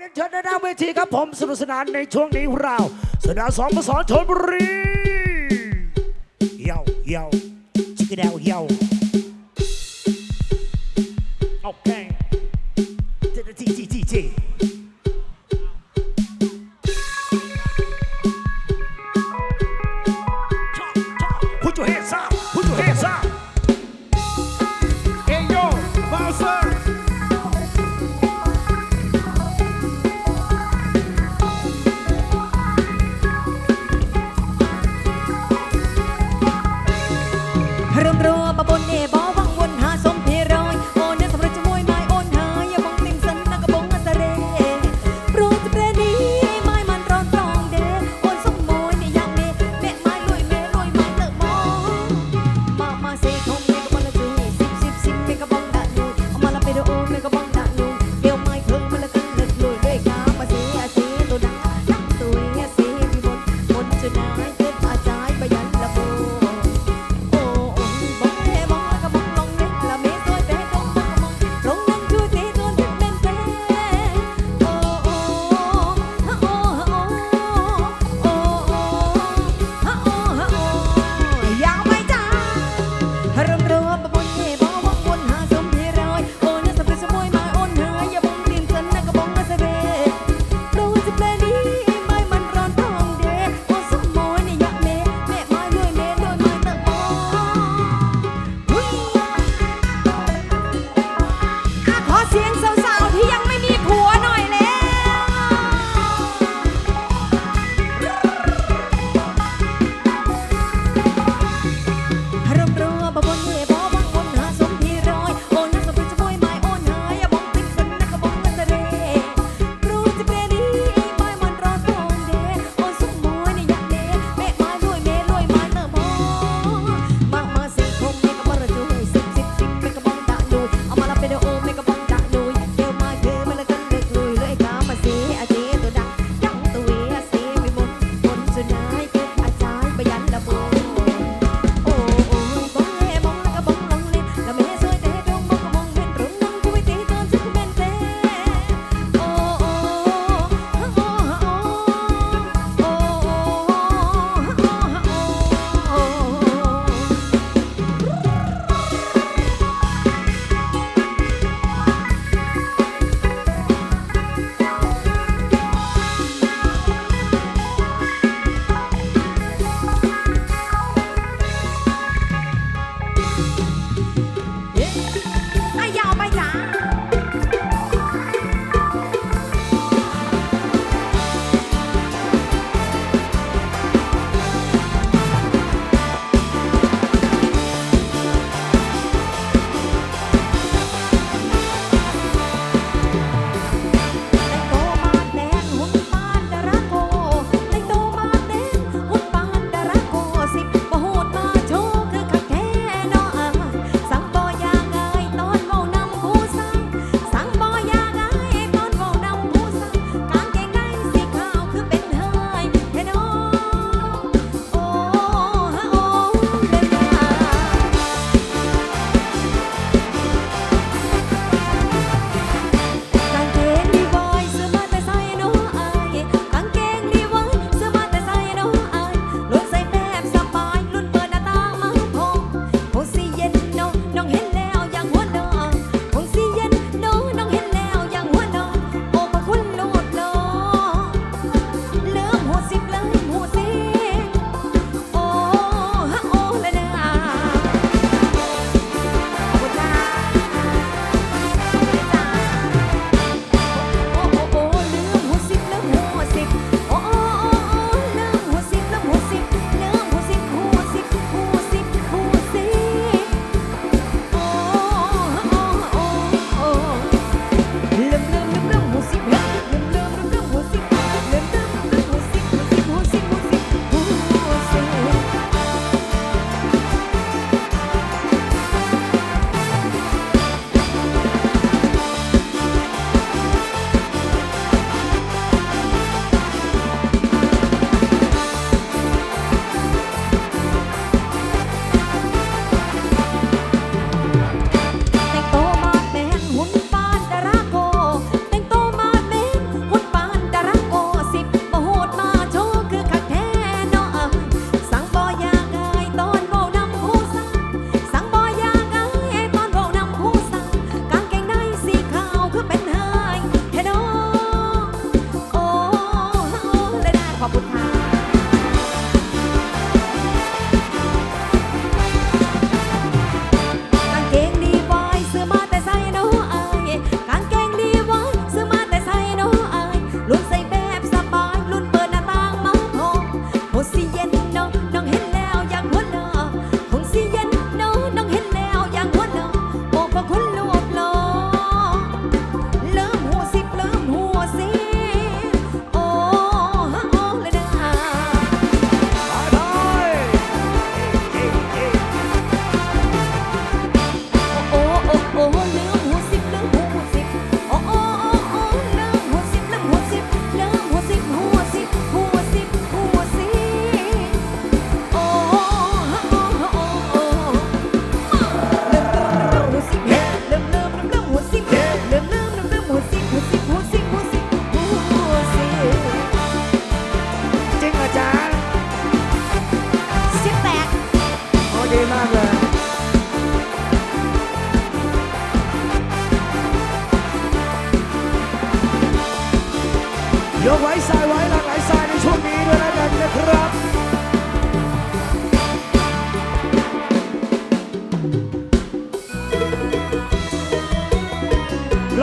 เรียนเชิญด้านหน้าเวทีครับผมสนุกสนานในช่วงนี้เราสนามสองประสอนชนบุรีเยาเยาชิคกี้ดาเยา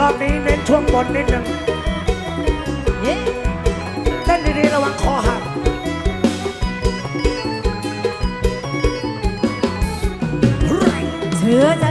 รอบนี้เน้นช่วงบนนิดหนึ่งเต้นดีๆระวังคอหักเธอจะ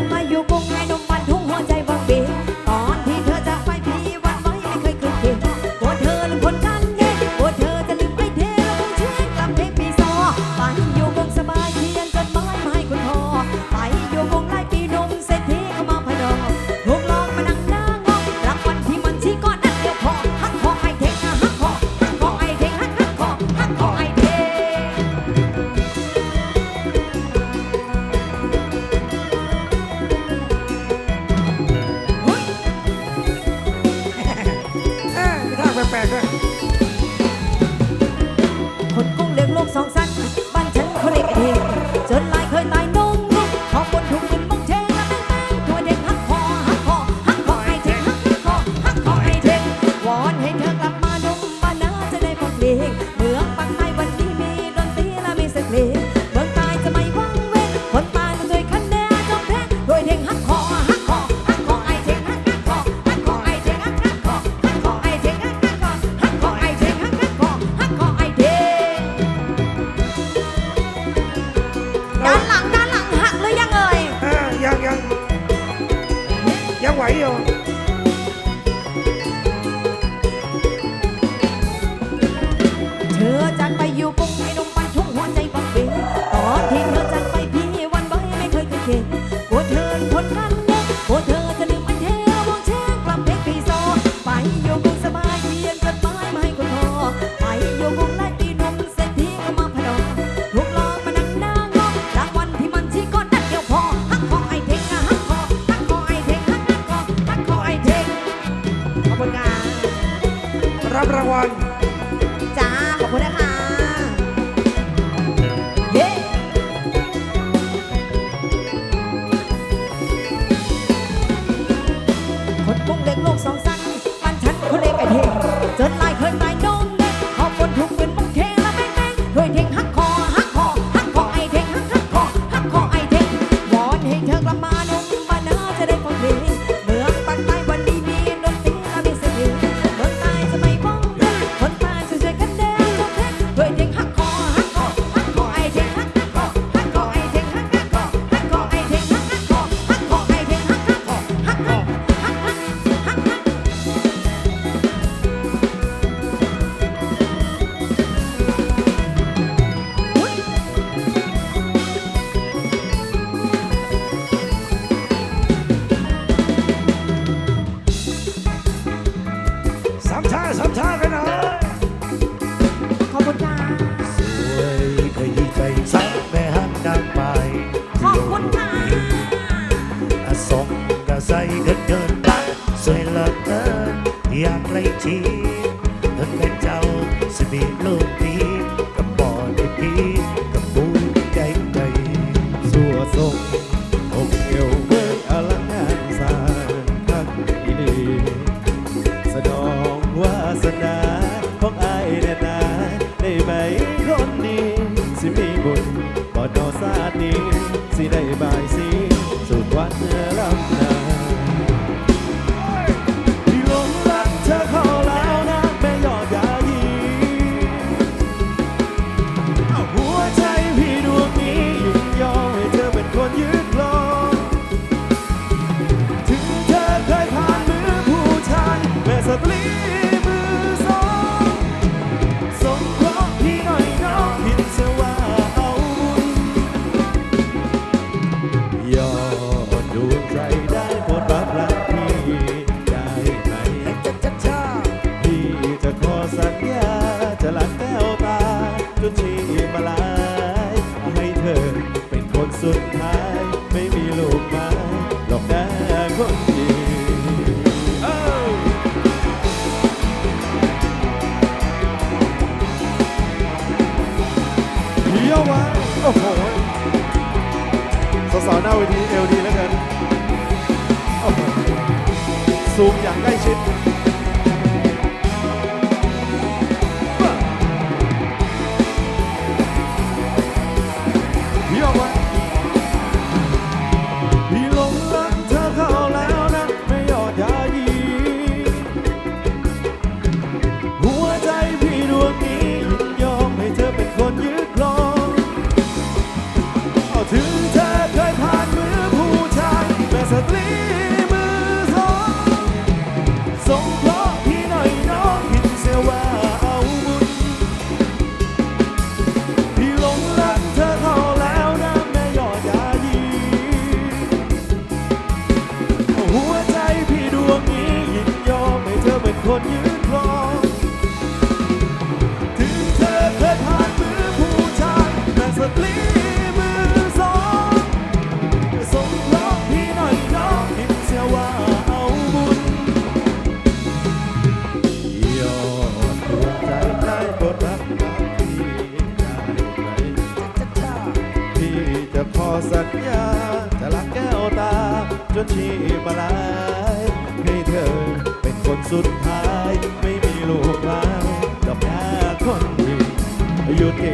ส่งกะใสเดินเดินไปสวยเลิศเอิญอยากไล่ทีเธอเป็นเจ้าสิมีลูก เออดีเอวดีแล้วกันซูมอย่างใกล้ชิด สัญญาจะรักแก้วตา จนชีพลายให้เธอเป็นคนสุดท้าย ไม่มีลูกลานดอกหน้าคนดียุติ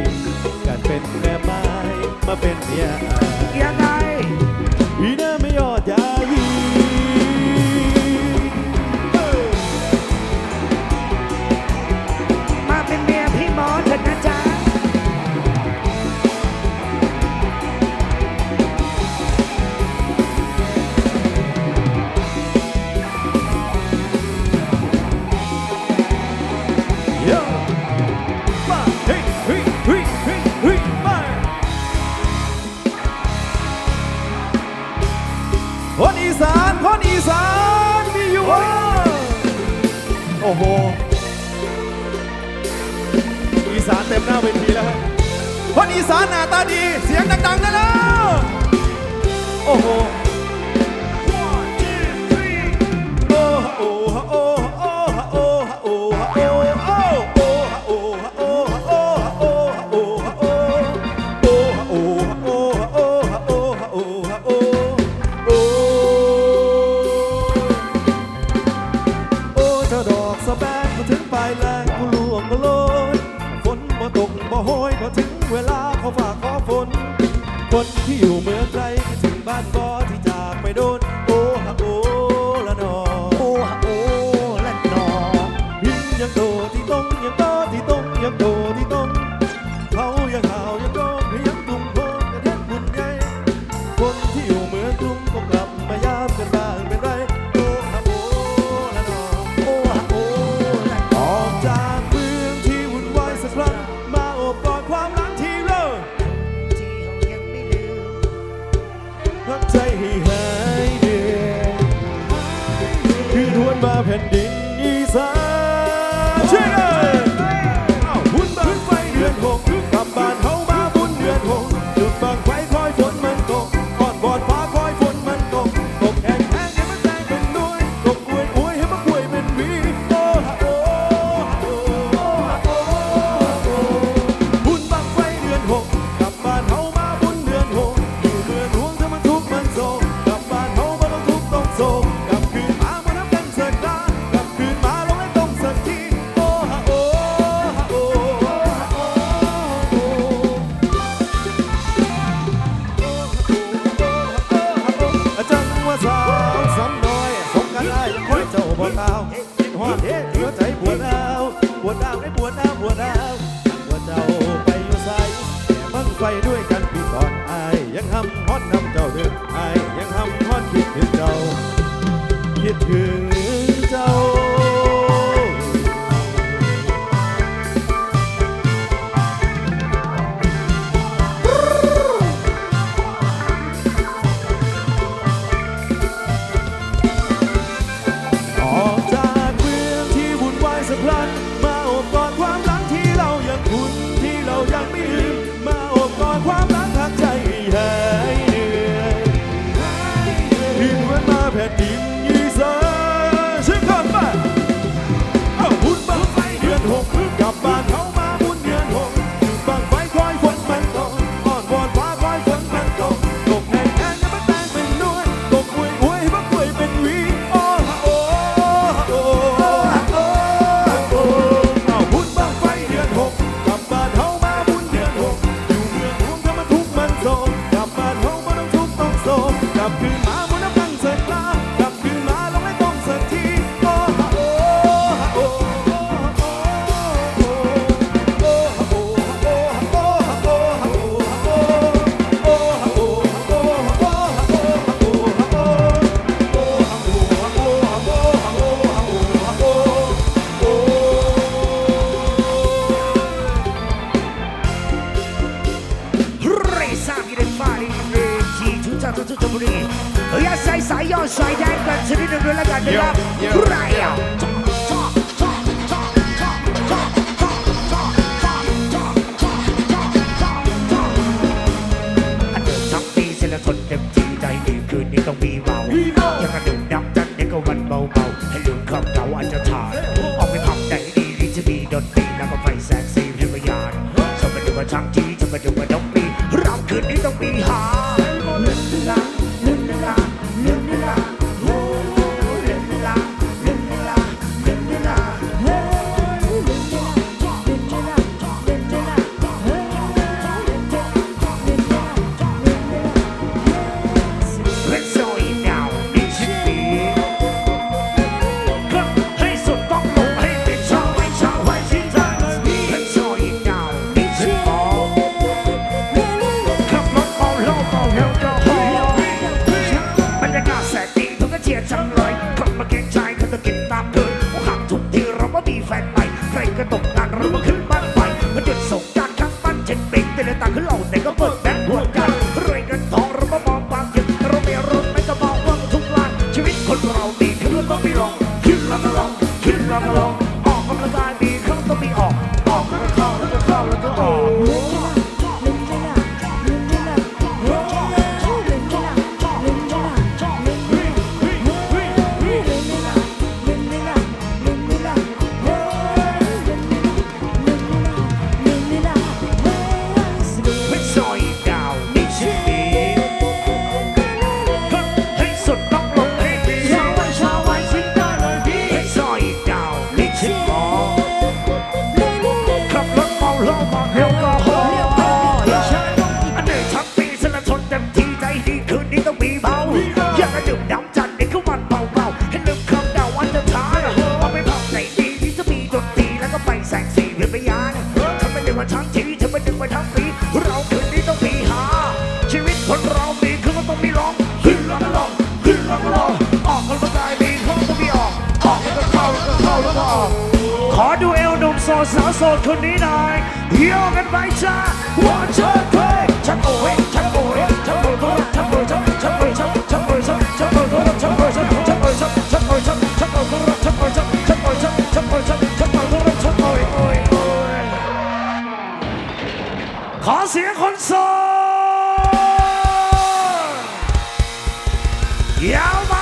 การเป็นแม่ไม้มาเป็นเมียอา ชนิดหนึ่งด้วยละกันนะครับใครอ่ ขอดูเอลหนุ่มโสดสาวโสดคนนี้หน่อยโยกกันไปจ้า one two three ชันโอ้ยฉันโอ้ยฉันโอ้ยฉันโอ้ยฉักฉันโอ้ยชักชักโอ้ยชักชักโอ้ยชักโอ้ยชักชักโอ้ยชักชักโอ้ยชักชักโอ้ยชักโอ้ยชักชักโอ้ยชักชักโอ้ยชักชักโอ้ยชักโอ้ยโอ้ยโอ้ยขอเสียงคนโสดยาวไป